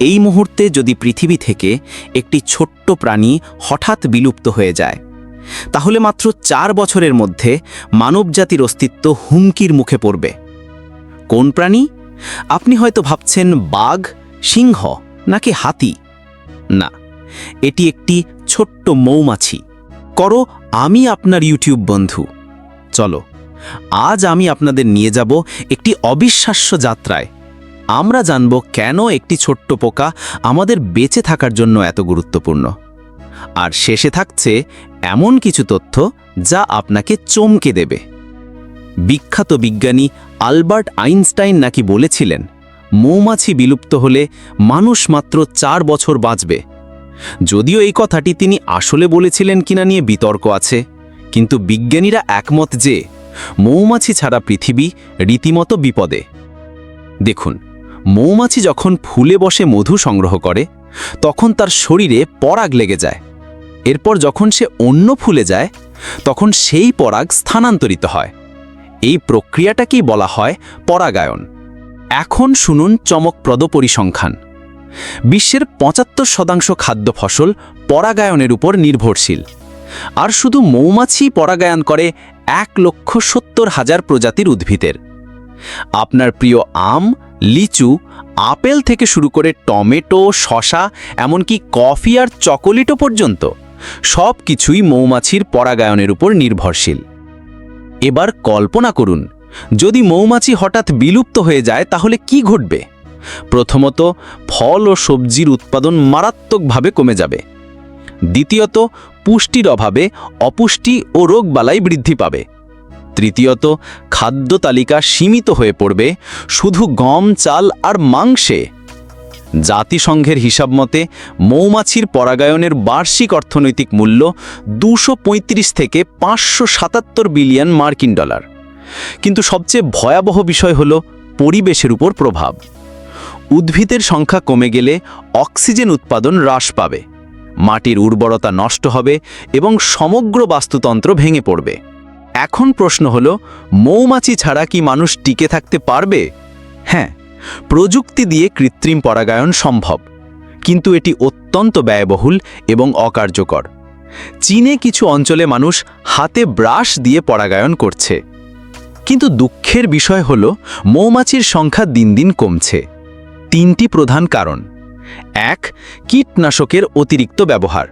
এই মুহূর্তে যদি পৃথিবী থেকে একটি ছোট্ট প্রাণী হঠাৎ বিলুপ্ত হয়ে যায়, তাহলে মাত্র চার বছরের মধ্যে মানবজাতির অস্তিত্ব হুমকির মুখে পড়বে। কোন প্রাণী? আপনি হয়তো ভাবছেন বাঘ, সিংহ নাকি হাতি। না, এটি একটি ছোট্ট মৌমাছি। করো, আমি আপনার ইউটিউব বন্ধু। চলো, আজ আমি আপনাদের নিয়ে যাব একটি অবিশ্বাস্য যাত্রায়। আমরা জানব কেন একটি ছোট্ট পোকা আমাদের বেঁচে থাকার জন্য এত গুরুত্বপূর্ণ। আর শেষে থাকছে এমন কিছু তথ্য যা আপনাকে চমকে দেবে। বিখ্যাত বিজ্ঞানী আলবার্ট আইনস্টাইন নাকি বলেছিলেন, মৌমাছি বিলুপ্ত হলে মানুষ মাত্র চার বছর বাঁচবে। যদিও এই কথাটি তিনি আসলে বলেছিলেন কিনা নিয়ে বিতর্ক আছে, কিন্তু বিজ্ঞানীরা একমত যে মৌমাছি ছাড়া পৃথিবী রীতিমতো বিপদে। দেখুন মৌমাছি যখন ফুলে বসে মধু সংগ্রহ করে, তখন তার শরীরে পরাগ লেগে যায়। এরপর যখন সে অন্য ফুলে যায়, তখন সেই পরাগ স্থানান্তরিত হয়। এই প্রক্রিয়াটাকেই বলা হয় পরাগায়ন। এখন শুনুন চমকপ্রদ পরিসংখ্যান। বিশ্বের পঁচাত্তর শতাংশ খাদ্য ফসল পরাগায়নের উপর নির্ভরশীল। আর শুধু মৌমাছি পরাগায়ন করে এক লক্ষ সত্তর হাজার প্রজাতির উদ্ভিদের। আপনার প্রিয় আম লিচু, আপেল থেকে শুরু করে টমেটো শশা এমনকি কফি আর চকোলেটও পর্যন্ত। সব কিছুই মৌমাছির পরাগায়নের উপর নির্ভরশীল। এবার কল্পনা করুন, যদি মৌমাছি হঠাৎ বিলুপ্ত হয়ে যায়, তাহলে কি ঘটবে? প্রথমত, ফল ও সবজির উৎপাদন মারাত্মকভাবে কমে যাবে। দ্বিতীয়ত, পুষ্টির অভাবে অপুষ্টি ও রোগবালাই বৃদ্ধি পাবে। তৃতীয়ত, খাদ্য তালিকা সীমিত হয়ে পড়বে শুধু গম, চাল আর মাংসে। জাতিসংঘের হিসাব মতে, মৌমাছির পরাগায়নের বার্ষিক অর্থনৈতিক মূল্য দুশো থেকে পাঁচশো সাতাত্তর বিলিয়ন মার্কিন ডলার। কিন্তু সবচেয়ে ভয়াবহ বিষয় হল পরিবেশের উপর প্রভাব। উদ্ভিদের সংখ্যা কমে গেলে অক্সিজেন উৎপাদন হ্রাস পাবে, মাটির উর্বরতা নষ্ট হবে এবং সমগ্র বাস্তুতন্ত্র ভেঙে পড়বে। এখন প্রশ্ন হল, মৌমাছি ছাড়া কি মানুষ টিকে থাকতে পারবে? হ্যাঁ প্রযুক্তি দিয়ে কৃত্রিম পরাগায়ন সম্ভব, কিন্তু এটি অত্যন্ত ব্যয়বহুল এবং অকার্যকর। চীনে কিছু অঞ্চলে মানুষ হাতে ব্রাশ দিয়ে পরাগায়ন করছে। কিন্তু দুঃখের বিষয় হল, মৌমাছির সংখ্যা দিন দিন কমছে। তিনটি প্রধান কারণ। এক, কীটনাশকের অতিরিক্ত ব্যবহার।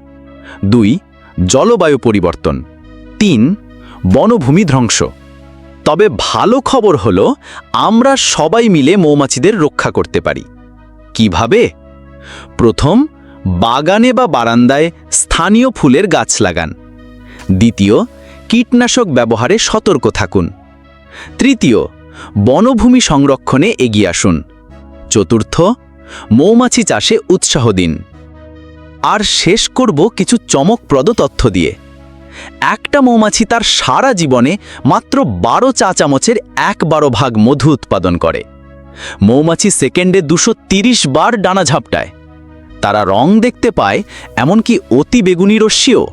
দুই, জলবায়ু পরিবর্তন। তিন বনভূমি ধ্বংস। তবে ভালো খবর হলো, আমরা সবাই মিলে মৌমাছিদের রক্ষা করতে পারি। কীভাবে? প্রথম, বাগানে বা বারান্দায় স্থানীয় ফুলের গাছ লাগান। দ্বিতীয়, কীটনাশক ব্যবহারে সতর্ক থাকুন। তৃতীয়, বনভূমি সংরক্ষণে এগিয়ে আসুন। চতুর্থ, মৌমাছি চাষে উৎসাহ দিন। আর শেষ করব কিছু চমকপ্রদ তথ্য দিয়ে। একটা মৌমাছি তার সারা জীবনে মাত্র বারো চা চামচের এক বারো ভাগ মধু উৎপাদন করে। মৌমাছি সেকেন্ডে দুশো তিরিশ বার ডানা ঝাপটায়। তারা রং দেখতে পায়, এমনকি অতি বেগুনি রশ্মিও।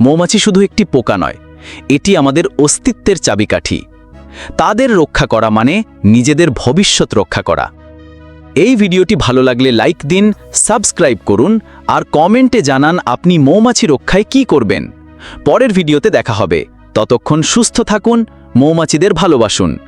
মৌমাছি শুধু একটি পোকা নয়, এটি আমাদের অস্তিত্বের চাবিকাঠি। তাদের রক্ষা করা মানে নিজেদের ভবিষ্যৎ রক্ষা করা। এই ভিডিওটি ভালো লাগলে লাইক দিন, সাবস্ক্রাইব করুন, আর কমেন্টে জানান আপনি মৌমাছি রক্ষায় কি করবেন। পরের ভিডিওতে দেখা হবে। ততক্ষণ সুস্থ থাকুন মৌমাছিদের ভালোবাসুন।